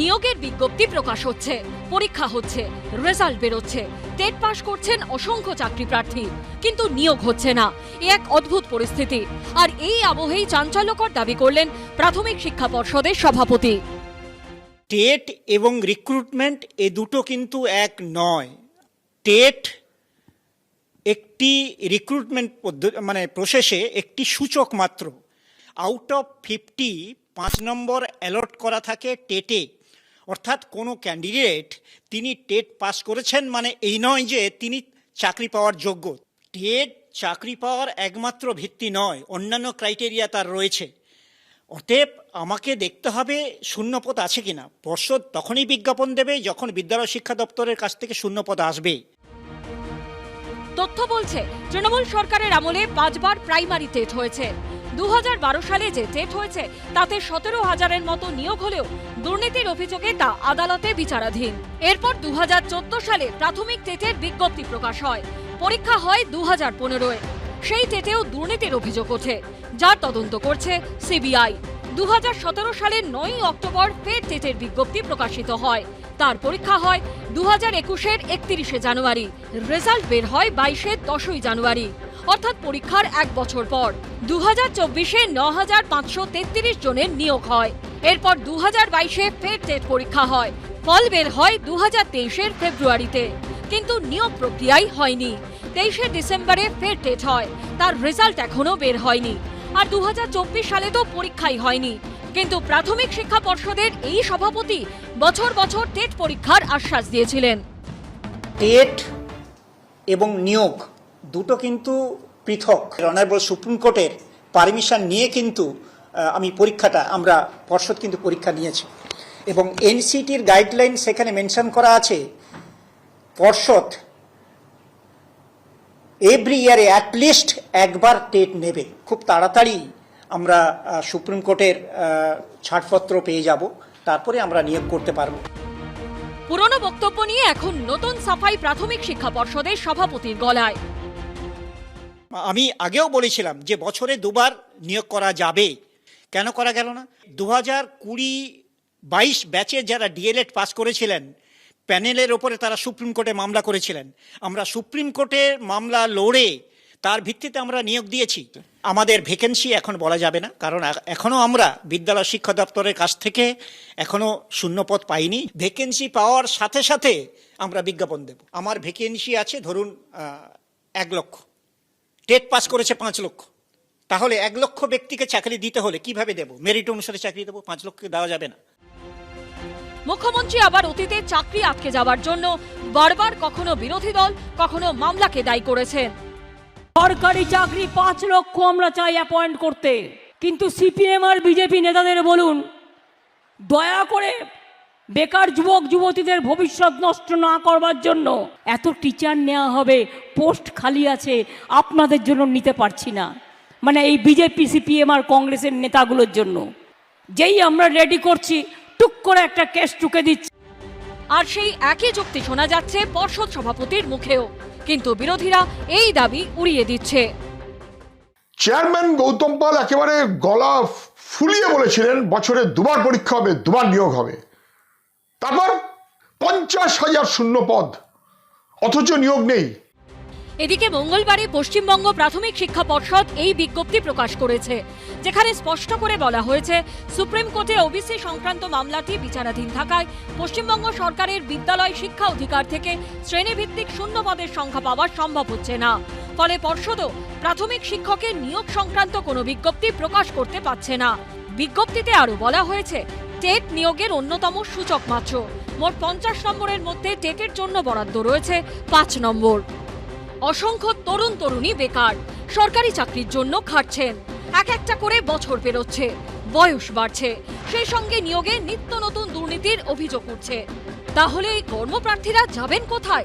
নিয়োগের বিজ্ঞপ্তি প্রকাশ হচ্ছে, পরীক্ষা হচ্ছে, রেজাল্ট বেরোচ্ছে। টেট পাস করছেন অসংখ্য চাকরি প্রার্থী, কিন্তু নিয়োগ হচ্ছে না। এ এক অদ্ভুত পরিস্থিতি। আর এই আবহেই চাঞ্চল্যকর দাবি করলেন প্রাথমিক শিক্ষা পর্ষদের সভাপতি। টেট এবং রিক্রুটমেন্ট এ দুটো কিন্তু এক নয়। টেট একটি রিক্রুটমেন্ট পদ্ধতি মানে প্রসেসে একটি সূচক মাত্র। আউট অফ ফিফটি পাঁচ নম্বর অ্যালট করা থাকে টেটে। অর্থাৎ কোনো ক্যান্ডিডেট তিনি টেট পাস করেছেন মানে এই নয় যে তিনি চাকরি পাওয়ার যোগ্য। টেট চাকরি পাওয়ার একমাত্র ভিত্তি নয়, অন্যান্য ক্রাইটেরিয়া তার রয়েছে। অতএব আমাকে দেখতে হবে শূন্যপদ আছে কিনা। পর্ষদ তখনই বিজ্ঞাপন দেবে যখন বিদ্যালয় শিক্ষা দপ্তরের কাছ থেকে শূন্যপদ আসবে। তথ্য বলছে, তৃণমূল সরকারের আমলে পাঁচবার প্রাইমারি টেট হয়েছে দু হাজার বারো সালে যে টেট হয়েছে, তাতে সতেরো হাজারের মতো নিয়োগ হলেও দুর্নীতির অভিযোগে তা আদালতে বিচারাধীন। এরপর দু হাজার চোদ্দ সালে প্রাথমিক টেটের বিজ্ঞপ্তি প্রকাশ হয়। পরীক্ষা হয় দু হাজার পনেরোয়। সেই টেটেও দুর্নীতির অভিযোগ ওঠে যার তদন্ত করছে সিবিআই। দু হাজার সতেরো সালের নয়ই অক্টোবর ফের টেটের বিজ্ঞপ্তি প্রকাশিত হয়। তার পরীক্ষা হয় দু হাজার একুশের একত্রিশে জানুয়ারি। রেজাল্ট বের হয় বাইশের দশই জানুয়ারি। অর্থাৎ পরীক্ষার এক বছর পর। দু হাজার চব্বিশে ন হাজার পাঁচশো তেত্রিশ জনের নিয়োগ হয়। এরপর দু হাজার বাইশে ফের টেট পরীক্ষা হয়। ফল বের হয় দু হাজার তেইশের ফেব্রুয়ারিতে। কিন্তু নিয়োগ প্রক্রিয়াই হয়নি। তেইশে ডিসেম্বরে ফের টেট হয়। তার রেজাল্ট এখনও বের হয়নি। আর দু হাজার চব্বিশ সালে তো পরীক্ষাই হয়নি। কিন্তু প্রাথমিক শিক্ষা পর্ষদের এই সভাপতি বছর বছর টেট পরীক্ষার আশ্বাস দিয়েছিলেন। টেট এবং নিয়োগ দুটো কিন্তু পৃথক। অনারেবল সুপ্রিম কোর্টের পারমিশন নিয়ে কিন্তু আমি পরীক্ষাটা, আমরা পর্ষদ কিন্তু পরীক্ষা নিয়েছি। এবং এনসিটির গাইডলাইন সেখানে মেনশন করা আছে, পর্ষদ এভরি ইয়ারে অ্যাটলিস্ট একবার টেট নেবে। খুব তাড়াতাড়ি আমরা সুপ্রিম কোর্টের ছাড়পত্র পেয়ে যাব। তারপরে আমরা নিয়োগ করতে পারব। পুরনো বক্তব্য নিয়ে এখন নতুন সাফাই প্রাথমিক শিক্ষা পর্ষদের সভাপতির গলায়। আমি আগেও বলেছিলাম যে বছরে দুবার নিয়োগ করা যাবে। কেন করা গেল না? দু হাজার কুড়ি বাইশ ব্যাচে যারা ডিএলএড পাস করেছিলেন প্যানেলের ওপরে তারা সুপ্রিম কোর্টে মামলা করেছিলেন। আমরা সুপ্রিম কোর্টের মামলা লড়ে তার ভিত্তিতে আমরা নিয়োগ দিয়েছি। আমাদের ভ্যাকেন্সি এখন বলা যাবে না, কারণ এ- এখনও আমরা বিদ্যালয় শিক্ষা দপ্তরের কাছ থেকে এখনও শূন্যপদ পাইনি। ভ্যাকেন্সি পাওয়ার সাথে সাথে আমরা বিজ্ঞাপন দেব। আমার ভ্যাকেন্সি আছে ধরুন এক লক্ষ। টেট পাস করেছে পাঁচ লক্ষ। তাহলে এক লক্ষ ব্যক্তিকে চাকরি দিতে হলে কীভাবে দেব? মেরিট অনুসারে চাকরি দেবো, পাঁচ লক্ষকে দেওয়া যাবে না। মুখ্যমন্ত্রী আবার অতীতে চাকরি আটকে যাওয়ার জন্য বারবার কখনো বিরোধী দল, কখনো মামলাকে দায়ী করেছেন সরকারি চাকরি পাঁচ লক্ষ আমরা চাই অ্যাপয়েন্ট করতে। কিন্তু সিপিএম আর বিজেপি নেতাদের বলুন, দয়া করে বেকার যুবক, যুবতীদের ভবিষ্যৎ নষ্ট না করবার জন্য এত টিচার নেওয়া হবে পোস্ট খালি আছে, আপনাদের জন্য নিতে পারছি না। মানে এই বিজেপি সিপিএম আর কংগ্রেসের নেতাগুলোর জন্য। যেই আমরা রেডি করছি, টুক করে একটা কেস টুকে দিচ্ছি। আর সেই একই যুক্তি শোনা যাচ্ছে পর্ষদ সভাপতির মুখেও। কিন্তু বিরোধীরা এই দাবি উড়িয়ে দিচ্ছে। চেয়ারম্যান গৌতম পাল একেবারে গলা ফুলিয়ে বলেছিলেন, বছরে দুবার পরীক্ষা হবে, দুবার নিয়োগ হবে। তারপর পঞ্চাশ হাজার শূন্য পদ, অথচ নিয়োগ নেই। এদিকে মঙ্গলবারে পশ্চিমবঙ্গ প্রাথমিক শিক্ষা পর্ষদ এই বিজ্ঞপ্তি প্রকাশ করেছে, যেখানে স্পষ্ট করে বলা হয়েছে, সুপ্রিম কোর্টে ওবিসি সংক্রান্ত মামলাটি বিচারাধীন থাকায় পশ্চিমবঙ্গ সরকারের বিদ্যালয় শিক্ষা অধিকার থেকে শ্রেণীভিত্তিক শূন্য পদের সংখ্যা পাওয়া সম্ভব হচ্ছে না। ফলে পর্ষদও প্রাথমিক শিক্ষকের নিয়োগ সংক্রান্ত কোনো বিজ্ঞপ্তি প্রকাশ করতে পারছে না। বিজ্ঞপ্তিতে আরও বলা হয়েছে, টেট নিয়োগের অন্যতম সূচক মাত্র। মোট পঞ্চাশ নম্বরের মধ্যে টেটের জন্য বরাদ্দ রয়েছে পাঁচ নম্বর। অসংখ্য তরুণ তরুণী বেকার। সরকারি চাকরির জন্য খাটছেন। এক একটা করে বছর পেরোচ্ছে। বয়স বাড়ছে। সেই সঙ্গে নিয়োগে নিত্য নতুন দুর্নীতির অভিযোগ উঠছে। তাহলে এই কর্মপ্রার্থীরা যাবেন কোথায়?